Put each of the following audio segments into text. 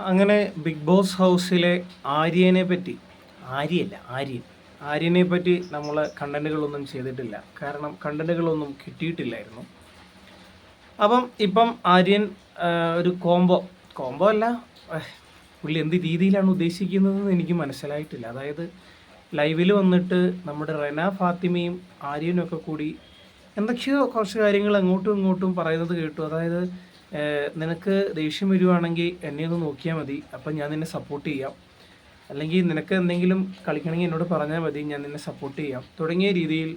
അങ്ങനെ big boss ഹൗസിലെ ആര്യനെ പറ്റി ആര്യല്ല ആര്യൻ. ആര്യനെ പറ്റി നമ്മൾ കണ്ടന്റുകളൊന്നും ചെയ്തിട്ടില്ല. കാരണം കണ്ടന്റുകളൊന്നും കിട്ടിയിട്ടില്ലായിരുന്നു. അപ്പം ഇപ്പം ആര്യൻ ഒരു കോംബോ കോംബോ അല്ല പുള്ളി എന്ത് രീതിയിലാണ് ഉദ്ദേശിക്കുന്നതെന്ന് എനിക്ക് മനസ്സിലായിട്ടില്ല. അതായത് ലൈവിൽ വന്നിട്ട് നമ്മുടെ റെന ഫാത്തിമയും ആര്യനും ഒക്കെ കൂടി എന്തൊക്കെയോ കുറച്ച് കാര്യങ്ങൾ അങ്ങോട്ടും ഇങ്ങോട്ടും പറയുന്നത് കേട്ടു. അതായത് നിനക്ക് ദേഷ്യം വരുവാണെങ്കിൽ എന്നെ ഒന്ന് നോക്കിയാൽ മതി. അപ്പം ഞാൻ നിന്നെ സപ്പോർട്ട് ചെയ്യാം. അല്ലെങ്കിൽ നിനക്ക് എന്തെങ്കിലും കളിക്കണമെങ്കിൽ എന്നോട് പറഞ്ഞാൽ മതി ഞാൻ നിന്നെ സപ്പോർട്ട് ചെയ്യാം. തുടങ്ങിയ രീതിയിൽ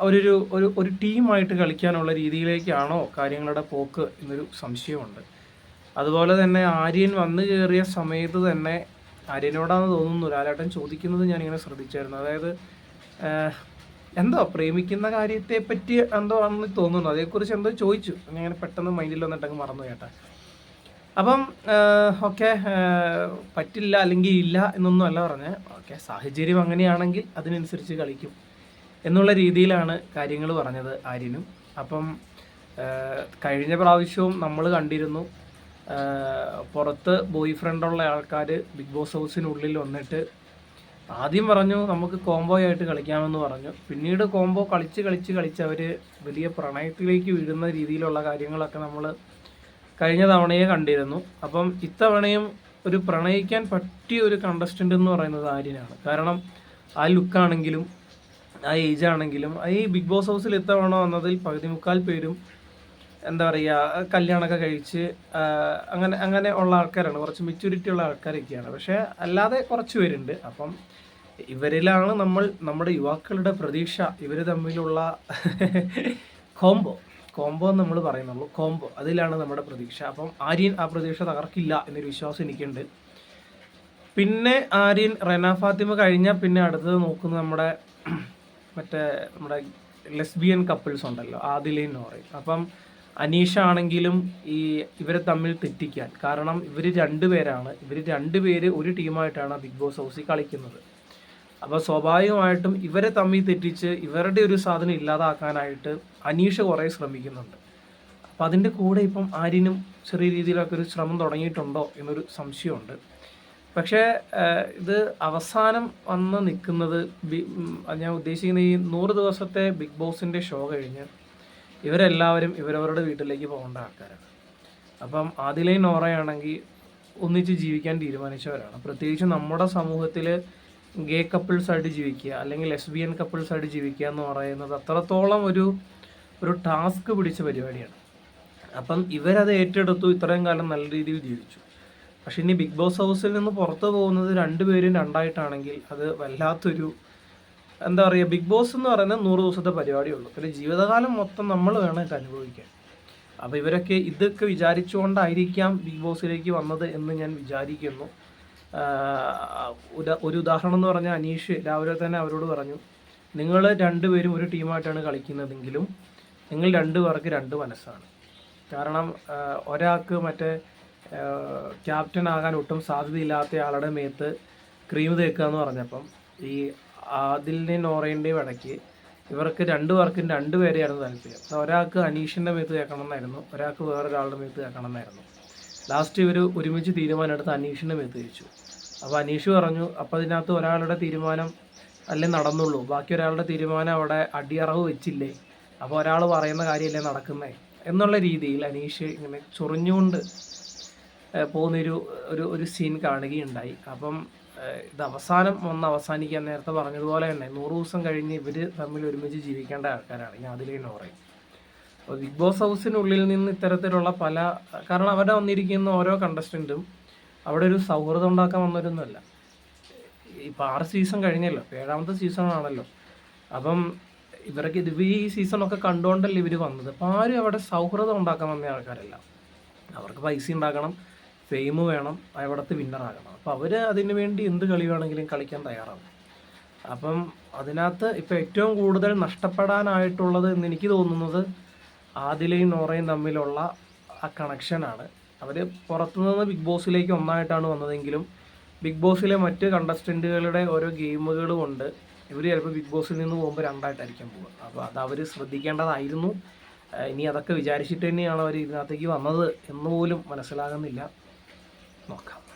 അവരൊരു ഒരു ഒരു ടീമായിട്ട് കളിക്കാനുള്ള രീതിയിലേക്കാണോ കാര്യങ്ങളുടെ പോക്ക് എന്നൊരു സംശയമുണ്ട്. അതുപോലെ തന്നെ ആര്യൻ വന്നു കയറിയ സമയത്ത് തന്നെ ആര്യനോടാണെന്ന് തോന്നുന്നു ലാലേട്ടൻ ചോദിക്കുന്നത് ഞാനിങ്ങനെ ശ്രദ്ധിച്ചായിരുന്നു. അതായത് എന്തോ പ്രേമിക്കുന്ന കാര്യത്തെ പറ്റി എന്തോ ആണെന്ന് തോന്നുന്നു. അതേക്കുറിച്ച് എന്തോ ചോദിച്ചു. അങ്ങനെ പെട്ടെന്ന് മൈൻഡിൽ വന്നിട്ടങ്ങ് മറന്നു കേട്ടാ. അപ്പം ഓക്കെ പറ്റില്ല അല്ലെങ്കിൽ ഇല്ല എന്നൊന്നും അല്ല പറഞ്ഞത് ഓക്കെ സാഹചര്യം അങ്ങനെയാണെങ്കിൽ അതിനനുസരിച്ച് കളിക്കും എന്നുള്ള രീതിയിലാണ് കാര്യങ്ങൾ പറഞ്ഞത് ആര്യനും. അപ്പം കഴിഞ്ഞ പ്രാവശ്യവും നമ്മൾ കണ്ടിരുന്നു പുറത്ത് ബോയ് ഫ്രണ്ടുള്ള ആൾക്കാർ ബിഗ് ബോസ് ഹൗസിനുള്ളിൽ വന്നിട്ട് ആദ്യം പറഞ്ഞു നമുക്ക് കോംബോ ആയിട്ട് കളിക്കാമെന്ന് പറഞ്ഞു. പിന്നീട് കോംബോ കളിച്ച് കളിച്ച് കളിച്ച് അവർ വലിയ പ്രണയത്തിലേക്ക് വീഴുന്ന രീതിയിലുള്ള കാര്യങ്ങളൊക്കെ നമ്മൾ കഴിഞ്ഞ തവണയെ കണ്ടിരുന്നു. അപ്പം ഇത്തവണയും ഒരു പ്രണയിക്കാൻ പറ്റിയ ഒരു കണ്ടസ്റ്റന്റ് എന്ന് പറയുന്നത് ആര്യനാണ്. കാരണം ആ ലുക്കാണെങ്കിലും ആ ഏജ് ആണെങ്കിലും ഈ ബിഗ് ബോസ് ഹൗസിൽ ഇത്തവണ വന്നതിൽ പകുതി മുക്കാൽ പേരും എന്താ പറയുക കല്യാണമൊക്കെ കഴിച്ച് അങ്ങനെ അങ്ങനെ ഉള്ള ആൾക്കാരാണ്. കുറച്ച് മെച്യൂരിറ്റി ഉള്ള ആൾക്കാരൊക്കെയാണ്. പക്ഷേ അല്ലാതെ കുറച്ച് പേരുണ്ട്. അപ്പം ഇവരിലാണ് നമ്മൾ നമ്മുടെ യുവാക്കളുടെ പ്രതീക്ഷ. ഇവർ തമ്മിലുള്ള കോംബോ കോംബോ എന്ന് നമ്മൾ പറയുന്നുള്ളൂ. കോംബോ അതിലാണ് നമ്മുടെ പ്രതീക്ഷ. അപ്പം ആര്യൻ ആ പ്രതീക്ഷ തകർക്കില്ല എന്നൊരു വിശ്വാസം എനിക്കുണ്ട്. പിന്നെ ആര്യൻ റെന ഫാത്തിമ കഴിഞ്ഞാൽ പിന്നെ അടുത്തത് നോക്കുന്നത് നമ്മുടെ മറ്റേ നമ്മുടെ ലെസ്ബിയൻ കപ്പിൾസ് ഉണ്ടല്ലോ. ആദിലയും നോറയും അപ്പം അനീഷ ആണെങ്കിലും ഈ ഇവരെ തമ്മിൽ തെറ്റിക്കാൻ. കാരണം ഇവർ രണ്ടുപേരാണ് ഇവർ രണ്ടുപേര് ഒരു ടീമായിട്ടാണ് ബിഗ് ബോസ് ഹൗസിൽ കളിക്കുന്നത്. അപ്പോൾ സ്വാഭാവികമായിട്ടും ഇവരെ തമ്മിൽ തെറ്റിച്ച് ഇവരുടെ ഒരു സാധനം ഇല്ലാതാക്കാനായിട്ട് അനീഷ കുറേ ശ്രമിക്കുന്നുണ്ട്. അപ്പം അതിന്റെ കൂടെ ഇപ്പം ആര്യനും ചെറിയ രീതിയിലൊക്കെ ഒരു ശ്രമം തുടങ്ങിയിട്ടുണ്ടോ എന്നൊരു സംശയമുണ്ട്. പക്ഷേ ഇത് അവസാനം വന്ന് നിൽക്കുന്നത് ഞാൻ ഉദ്ദേശിക്കുന്ന ഈ നൂറ് ദിവസത്തെ ബിഗ് ബോസിന്റെ ഷോ കഴിഞ്ഞ് ഇവരെല്ലാവരും ഇവരവരുടെ വീട്ടിലേക്ക് പോകേണ്ട ആൾക്കാരാണ്. അപ്പം ആദിലയും നോറയാണെങ്കിൽ ഒന്നിച്ച് ജീവിക്കാൻ തീരുമാനിച്ചവരാണ്. പ്രത്യേകിച്ച് നമ്മുടെ സമൂഹത്തിൽ ഗേ കപ്പിൾസായിട്ട് ജീവിക്കുക അല്ലെങ്കിൽ ലെസ്ബിയൻ കപ്പിൾസ് ആയിട്ട് ജീവിക്കുക എന്ന് പറയുന്നത് അത്രത്തോളം ഒരു ഒരു ടാസ്ക് പിടിച്ച പരിപാടിയാണ്. അപ്പം ഇവരത് ഏറ്റെടുത്തു ഇത്രയും കാലം നല്ല രീതിയിൽ ജീവിച്ചു. പക്ഷെ ഇനി ബിഗ് ബോസ് ഹൗസിൽ നിന്ന് പുറത്തു പോകുന്നത് രണ്ടുപേരും രണ്ടായിട്ടാണെങ്കിൽ അത് വല്ലാത്തൊരു എന്താ പറയുക ബിഗ് ബോസ് എന്ന് പറയുന്നത് നൂറ് ദിവസത്തെ പരിപാടിയുള്ളൂ. പിന്നെ ജീവിതകാലം മൊത്തം നമ്മൾ വേണം ഇത് അനുഭവിക്കാൻ. അപ്പോൾ ഇവരൊക്കെ ഇതൊക്കെ വിചാരിച്ചുകൊണ്ടായിരിക്കാം ബിഗ് ബോസിലേക്ക് വന്നത് എന്ന് ഞാൻ വിചാരിക്കുന്നു. ഒരു ഉദാഹരണം എന്ന് പറഞ്ഞാൽ അനീഷ് രാവിലെ തന്നെ അവരോട് പറഞ്ഞു നിങ്ങൾ രണ്ടുപേരും ഒരു ടീമായിട്ടാണ് കളിക്കുന്നതെങ്കിലും നിങ്ങൾ രണ്ടു പേർക്ക് രണ്ട് മനസ്സാണ്. കാരണം ഒരാൾക്ക് മറ്റേ ക്യാപ്റ്റൻ ആകാൻ ഒട്ടും സാധ്യതയില്ലാത്ത ആളുടെ മേത്ത് ക്രീം തേക്കുക എന്ന് പറഞ്ഞപ്പം ഈ ആദിലിന്റെയും നോറേന്റെയും ഇടയ്ക്ക് ഇവർക്ക് രണ്ടു പേർക്കും രണ്ടുപേരെയായിരുന്നു താല്പര്യം. അത് ഒരാൾക്ക് അനീഷിന്റെ മേത്ത് കേൾക്കണം എന്നായിരുന്നു ഒരാൾക്ക് വേറൊരാളുടെ മേത്ത് കേൾക്കണം എന്നായിരുന്നു ലാസ്റ്റ് ഇവർ ഒരുമിച്ച് തീരുമാനം എടുത്ത് അനീഷിന്റെ മേത്ത് വെച്ചു അപ്പോൾ അനീഷ് പറഞ്ഞു അപ്പോൾ അതിനകത്ത് ഒരാളുടെ തീരുമാനം അല്ലേ നടന്നുള്ളൂ. ബാക്കി ഒരാളുടെ തീരുമാനം അവിടെ അടിയറവ് വെച്ചില്ലേ? അപ്പോൾ ഒരാൾ പറയുന്ന കാര്യമല്ലേ നടക്കുന്നേ? എന്നുള്ള രീതിയിൽ അനീഷ് ഇങ്ങനെ ചൊറിഞ്ഞുകൊണ്ട് പോകുന്നൊരു ഒരു ഒരു സീൻ കാണുകയുണ്ടായി. അപ്പം ഇത് അവസാനം ഒന്ന് അവസാനിക്കാൻ നേരത്തെ പറഞ്ഞതുപോലെ തന്നെ നൂറ് ദിവസം കഴിഞ്ഞ് ഇവർ തമ്മിൽ ഒരുമിച്ച് ജീവിക്കേണ്ട ആൾക്കാരാണ്. ഞാൻ അതിലേ നോറയും അപ്പോൾ ബിഗ് ബോസ് ഹൗസിനുള്ളിൽ നിന്ന് ഇത്തരത്തിലുള്ള പല കാരണം അവിടെ വന്നിരിക്കുന്ന ഓരോ കണ്ടസ്റ്റന്റും അവിടെ ഒരു സൗഹൃദം ഉണ്ടാക്കാൻ വന്നവരൊന്നുമല്ല ഇപ്പം ആറ് സീസൺ കഴിഞ്ഞല്ലോ. ഏഴാമത്തെ സീസൺ ആണല്ലോ. അപ്പം ഇവരൊക്കെ ഇത് ഈ സീസണൊക്കെ കണ്ടുകൊണ്ടല്ലേ ഇവർ വന്നത്? അപ്പോൾ ആരും അവിടെ സൗഹൃദം ഉണ്ടാക്കാൻ വന്ന ആൾക്കാരല്ല. അവർക്ക് പൈസ ഉണ്ടാക്കണം. ഫെയിം വേണം അവിടുത്തെ വിന്നറാകണം അപ്പോൾ അവർ അതിനു വേണ്ടി എന്ത് കളി വേണമെങ്കിലും കളിക്കാൻ തയ്യാറാണ് അപ്പം അതിനകത്ത് ഇപ്പം ഏറ്റവും കൂടുതൽ നഷ്ടപ്പെടാനായിട്ടുള്ളത് എന്ന് എനിക്ക് തോന്നുന്നത് ആദിലയും നോറയും തമ്മിലുള്ള ആ കണക്ഷനാണ് അവർ പുറത്തുനിന്ന് ബിഗ് ബോസിലേക്ക് ഒന്നായിട്ടാണ് വന്നതെങ്കിലും ബിഗ് ബോസിലെ മറ്റ് കണ്ടസ്റ്റന്റുകളുടെ ഓരോ ഗെയിമുകൾ കൊണ്ട് ഇവർ ചിലപ്പോൾ ബിഗ് ബോസിൽ നിന്ന് പോകുമ്പോൾ രണ്ടായിട്ടായിരിക്കും പോകുക. അപ്പോൾ അത് അവർ ശ്രദ്ധിക്കേണ്ടതായിരുന്നു. ഇനി അതൊക്കെ വിചാരിച്ചിട്ട് തന്നെയാണ് അവർ ഇതിനകത്തേക്ക് വന്നത് എന്ന് പോലും മനസ്സിലാകുന്നില്ല. Not come.